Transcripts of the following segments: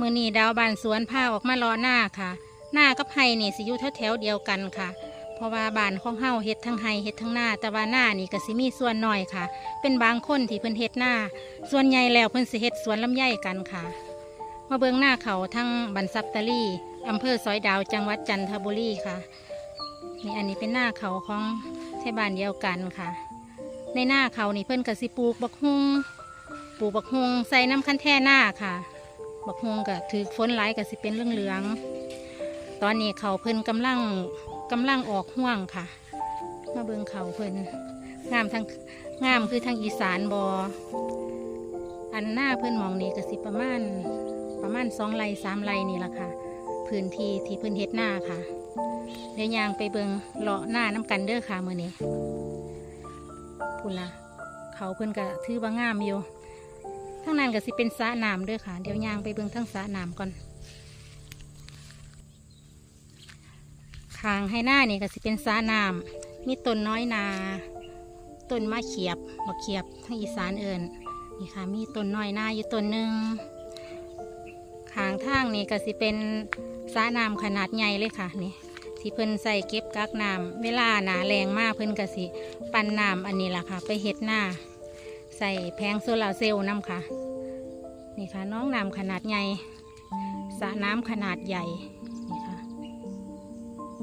มือนี่ดาวบานสวนผ้าออกมารอหน้าค่ะ หน้ากับไฮนี่สิอยู่แถวๆเดียวกันค่ะ เพราะว่าบานของเฮาเฮ็ดทั้งไฮเฮ็ดทั้งหน้า แต่ว่าหน้านี่ก็สิมีส่วนน้อยค่ะ เป็นบางคนที่เพิ่นเฮ็ดหน้า ส่วนใหญ่แล้วเพิ่นสิเฮ็ดสวนลำไยกันค่ะ มาเบิ่งหน้าเขาทั้งบันซับตะลี่อำเภอสอยดาวจังหวัดจันทบุรีค่ะนี่อันนี้เป็นหน้าเขาของใช่บ้านเดียวกันค่ะ ในหน้าเขานี่เพิ่นก็สิปลูกบักฮุงปลูกบักฮุงใส่น้ำคั้นแท่หน้าค่ะ บักฮุงก็ถือฝนไหลก็สิเป็นเรื่องเหลืองตอนนี้เขาเพิ่นกำลังกำลังออกห่วงค่ะ มาเบิ่งเขาเพิ่นงามทั้งงามคือทางอีสานบออันหน้าเพิ่นมองนี่ก็สิประมาณประมาณสองไร่สามไร่นี่ละค่ะ พื้นที่ที่เพิ่นเฮ็ดหน้าค่ะเดี๋ยวยางไปเบิงเลาะหน้าน้ำกันเด้อค่ะมือนี้พุ่นละเขาเพิ่นก็ถือว่างามอยู่ ทั้งนั้นก็สิเป็นสระน้ำเด้อค่ะ เดี๋ยวยางไปเบิ่งทั้งสระน้ำก่อนคางให้หน้านี่ก็สิเป็นสระน้ำมีต้นน้อยนาต้นมะเขียบมะเขียบทางอีสานเอิญนี่ค่ะ มีต้นน้อยนาอยู่ต้นหนึ่งขางทางนี่ก็สิเป็นสระน้ำขนาดใหญ่เลยค่ะนี่ที่เพิ่นใส่เก็บกักน้ำเวลาหนาแรงมากเพิ่นก็สิ ปั่นน้ำอันนี้ล่ะค่ะ ไปเฮ็ดหน้า ใส่แผงโซลาเซลล์น้ำค่ะ นี่ค่ะน้องน้ำขนาดใหญ่สระน้ำขนาดใหญ่นี่ค่ะ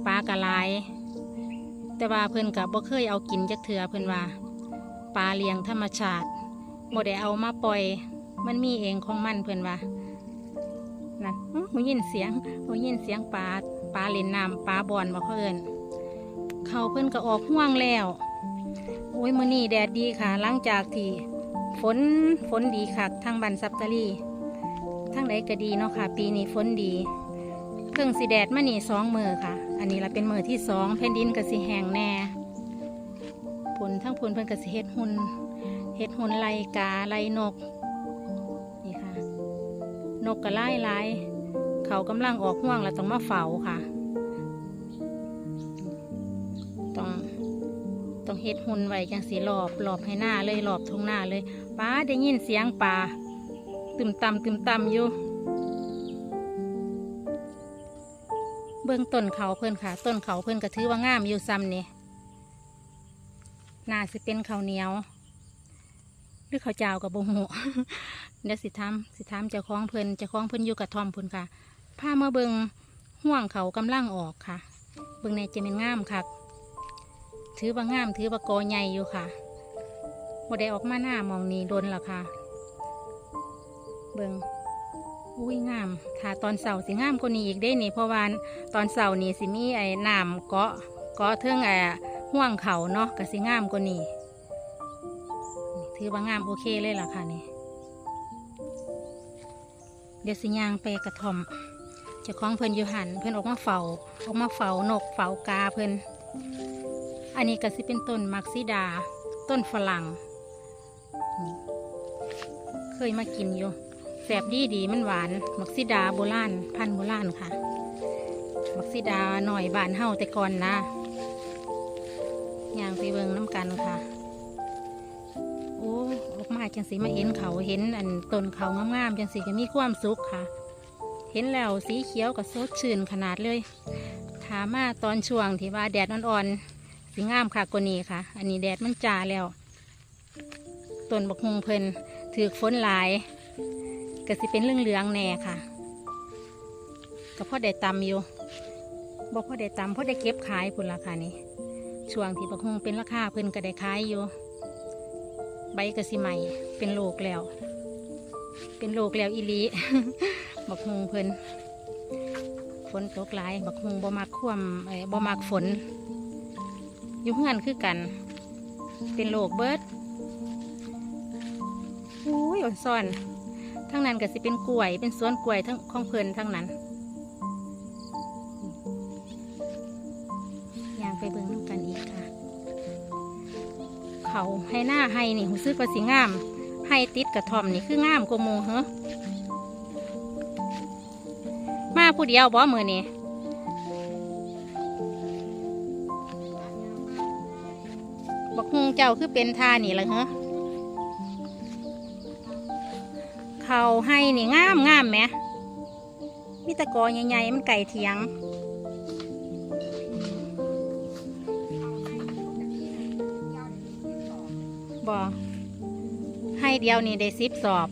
ปลากระลายแต่ว่าเพิ่อนกับบ่เคยเอากินจักเถือเพิ่อนว่าปลาเลี้ยงธรรมชาติบ่ได้เอามาปล่อย มันมีเองของมันเพิ่อนว่านั่นหูยินเสียงหูยินเสียงปลาปลาเล่นน้ำปลาบอนบ่เขาเอินเขาเพิ่อนก็ออกห่วงแล้วโอ้ยมื้อนี้แดดดีค่ะหลังจากที่ ฝนฝนดีคักทางบันซับตะลีทางใดก็ดีเนาะค่ะ ปีนี้ฝนดี เครื่องสีแดดมานี่สองมือค่ะ อันนี้ละเป็นมือที่สองแผ่นดินก็สิแหงแน่ผลทั้งผลเพิ่นก็สิเฮ็ดหุ่นเฮ็ดหุ่นไล่กาไล่นกนี่ค่ะ นกก็ไล่ไล่เขากำลังออกห่วงแล้วต้องมาเฝ้าค่ะ ต้องเฮ็ดหุ่นไว้จังสีหลอบหลอบให้หน้าเลยหลอบทงหน้าเลยป้าได้ยินเสียงป่าตึมตำตึมตำอยู่ เบื้องต้นเขาเพิ่อนค่ะ ต้นเขาเพิ่อนก็ถือว่างามอยู่ซ้ำนี่น่าสิเป็นข้าวเหนียว หรือข้าวเจ้ากับบุหูเดี๋ยวสิทำสิทำเจ้าของเพิ่นเจ้าของเพิ่นอยู่กับทอมเพิ่นค่ะพาเมาเบิงห่วงเขากำลังออกค่ะ เบิงในจะเป็นงามค่ะ ถือว่างามถือว่ากอใหญ่อยู่ค่ะโมได้ออกมาหน้ามองนี้โดนละค่ะ เบิงอุ้ยงามถ้าตอนเสาร์สิงามกว่านี้อีกได้นี่เพราะว่าตอนเสาร์นี่สิมีไอ้น้ำเกาะเกาะเทิงไอ้ห่วงเขาเนาะก็สิงามกว่านี้ถือว่างามโอเคเลยล่ะค่ะนี่เดี๋ยวสิยางไปกระท่อมเจะคล้าของเพิ่นอยู่หันเพิ่นออกมาเฝ้าออกมาเฝ้านกเฝ้ากาเพิ่น อันนี้ก็สิเป็นต้นมักซิดา ต้นฝรั่ง เคยมากินอยู่แสบดีดีมันหวาน มักซิดาโบราณพันโบราณค่ะ มักซิดาหน่อยบานเฮาแต่ก่อนนะย่างไปเบิงน้ำกันค่ะ โอ้ออกมาจังสีมาเห็นเขาเห็นอันต้นเขางามๆจังสีก็มีความสุขค่ะ เห็นแล้วสีเขียวกับสดชื่นขนาดเลย ถามมาตอนช่วงที่ว่าแดดอ่อนๆ สีงามค่ะกว่านี้ค่ะ อันนี้แดดมันจ่าแล้วต้นบักฮงเพิ่นถือฝนหลายก็สิเป็นเรื่องเหลืองแน่ค่ะก็พ่อได้ตำอยู่บอกพ่อได้ตำพ่อได้เก็บขายพุ่นราคานี้ช่วงที่บักฮงเป็นราคาเพิ่นก็ได้ขายอยู่ใบกระสิใหม่เป็นโลกแล้ว เป็นโลกแล้วอีลีบักฮงเพิ่นฝนตกหลายบักฮงบ่มักคว่ำบ่มักฝน อยุ่งเงินคือกัน เป็นโลกเบิร์ดอุ้ยอ่อนซ่อนทั้งนั้นก็สิเป็นกล้วย เป็นสวนกล้วยทั้งของเพลินทั้งนั้นย่างไปเบิ่งน้ำกันอีกค่ะ เขาให้หน้าให้นี่หูซื้อก็สิงาม ให้ติดกระท่อมนี่คืองามกว่ามูเหรอมาผู้เดียวบ่มือนี่ บักฮุงเจ้าคือเป็นท่านี่ละเหรอเขาให้นี่งามงามไหมตะกอใหญ่ๆมันไก่เถียงบ่ให้เดียวนี่ได้สิบสอบ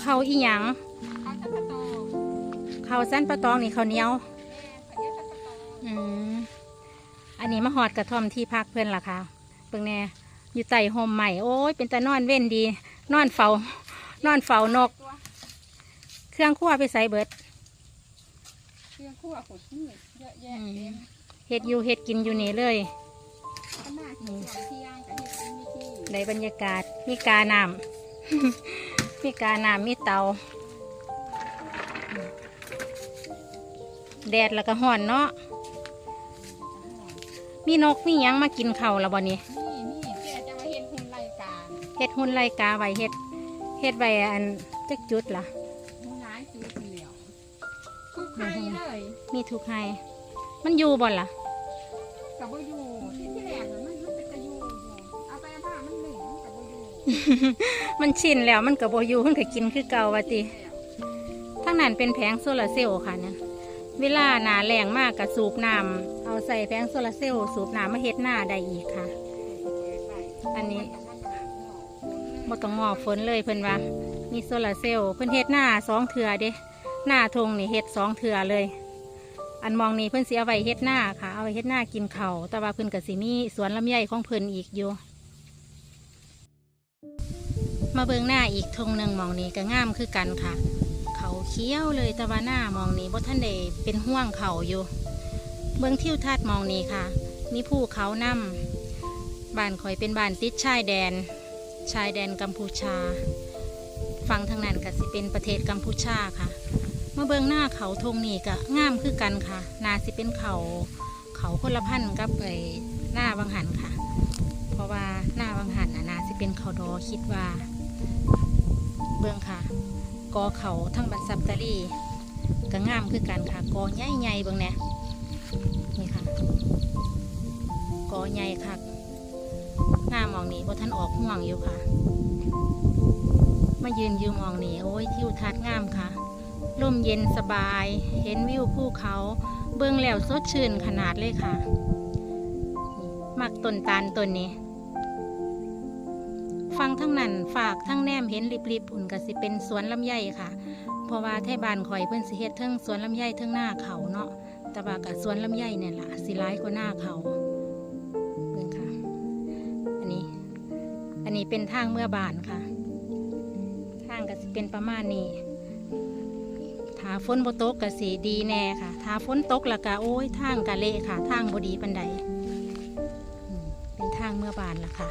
เขาอีหยัง เขาสั้นปลาตองนี่เขาวเหนียว อืมอันนี้มาหอดกระท่อมที่พักเพื่อนล่ะค่ะเบิ่งแน่อยู่ใต้โฮมใหม่โอ้ยเป็นตานอนเว้นดี นอนเฝ้านอนเฝ้านก เครื่องครัวไปใส่เบิดเครื่องคั่วขดนี่เยอะแยะเต็มเฮ็ดอยู่เฮ็ดกินอยู่นี่เลยข้างหน้ากินเที่ยงกับเฮ็ดกินมีที่ในบรรยากาศมีกาน้ำมีกาน้ำมีเตาแดดแล้วก็ห่อนเนาะ มีนกมีหยังมากินเข่าวแล้วบ่นี้นี่นี่เจ๊จะมาเห็นคุณรายการเฮ็ดหุ่นไล่กาไว้เฮ็ดเฮ็ดไว้อันจักจุดล่ะมุ้งร้ายจุดเหลียวคือใครเลยมีทุกให้มันอยู่บ่ล่ะ กับบ่อยู่ที่ที่แรกน่ะมันมันเป็นตะยูอยู่เอาไปเอามามันหนึ่งกับบ่อยู่มันชินแล้วมันก็บ่อยู่มันก็กินคือเก่าว่าติทั้งนั้นเป็นแผงโซลาร์เซลล์ค่ะเนี่ยเวลาหนาแรงมากก็สูบน้ำเอา ใส่แผงโซลารเซลล์สูบน้ำมาเฮ็ดหน้าได้อีกค่ะ อันนี้บ่ต้องงอฝนเลยเพิ่นว่ามีโซลารเซลล์เพิ่นเฮ็ดหน้าสองเถื่อเด้หน้าทงนี่เฮ็ดสองเถื่อเลย อันมองนี่เพิ่นสิเอาไว้เฮ็ดหน้าค่ะ เอาไว้เฮ็ดหน้ากินเขาแต่ว่าเพิ่นก็สิมีสวนลำไยของเพิ่นอีกอยู่ มาเบิ่งหน้าอีกทงหนึ่งมองนี้ก็งามคือกันค่ะ เขาเขียวเลยแต่ว่าหน้ามองนี้บ่ท่านได้เป็นห่วงเขาอยู่ เบิ่งทิวทัศน์มองนี้ค่ะ มีภูเขานํบ้านข่อยเป็นบ้านติดชายแดน ชายแดนกัมพูชาฝั่งทางนั้นก็สิเป็นประเทศกัมพูชาค่ะมาเบิงหน้าเขาทงนี่ก็งามคือกันค่ะ นาสิเป็นเขาเขาคนละพันธุ์กับไอ้หน้าบางหันค่ะ เพราะว่าหน้าบางหันนาสิเป็นเขาดอคิดว่า เบิงค่ะกอเขาทั้งบันซับตารีก็งามคือกันค่ะกอใหญ่ๆเบิงเนี่ย อใหญ่ค่ะหน้ามองนี้ว่าท่านออกห่วงอยู่ค่ะ มายืนยืมมองนี่โอ้ยทิวทัศน์งามค่ะลมเย็นสบาย เห็นวิวภูเขา เบื้องแล้วสดชื่นขนาดเลยค่ะ มักต้นตาลต้นนี้ ฟังทั้งนั้นฝากทั้งแนมเห็นริบๆอุ่นก็สิเป็นสวนลำไยค่ะ เพราะว่าแท่บ้านข่อยเพิ่นสิเฮ็ดเทิงสวนลำไยเทิงหน้าเขาเนาะแต่ว่ากับสวนลำไยเนี่ยล่ะสิร้ายกว่าหน้าเขา นนี้เป็นทางเมื่อบานค่ะ ทางก็สิเป็นประมาณนี้ถ้าฝนบ่ตกก็สิดีแน่ค่ะถ้าฝนตกแล้วก็โอ้ยทางกะเละค่ะ ทางบ่ดีปันใดอืมเป็นทางเมื่อบานล่ะค่ะ